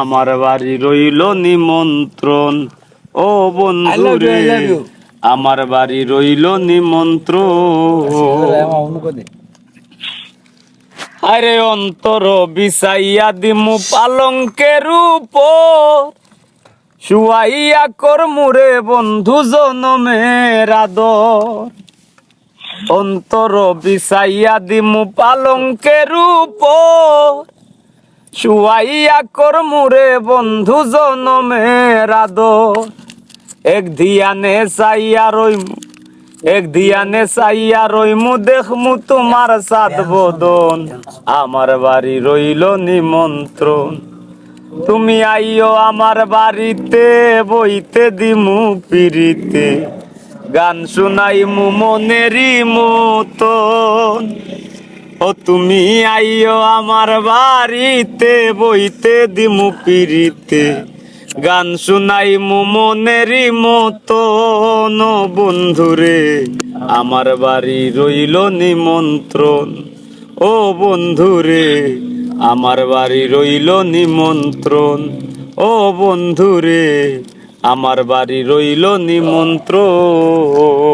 আমার বাড়ি রইল নিমন্ত্রণ। ও বন্ধু রে. আমার বাড়ি রইল নিমন্ত্রণ। আরে অন্তর বিছাইয়া দিমু পালঙ্কের উপর। শুয়াইয়া কর্মুরে বন্ধু জনমের আদর। অন্তর বিছাইয়া দিমু পালঙ্কের উপর। শুয়াইয়া কর্মুরে বন্ধু জনমের আদর। এক ধিয়ানে চাইয়া রইমু, এক ধিয়ানে চাইয়া রইমু, দেখমু তোমার সাত বদন। আমার বাড়ি রইল নিমন্ত্রণ। তুমি আইও আমার বাড়িতে, বইতে দিমু পিরিতে গান শুনাইমু মনেরই মতন। ও তুমি আইও আমার বাড়িতে, বইতে দিমু পিরিতে গান শুনাই মনেরই মতন বন্ধুরে, আমার বাড়ি রইল নিমন্ত্রণ। ও বন্ধুরে, আমার বাড়ি রইল নিমন্ত্রণ। ও বন্ধুরে, আমার বাড়ি রইল নিমন্ত্রণ।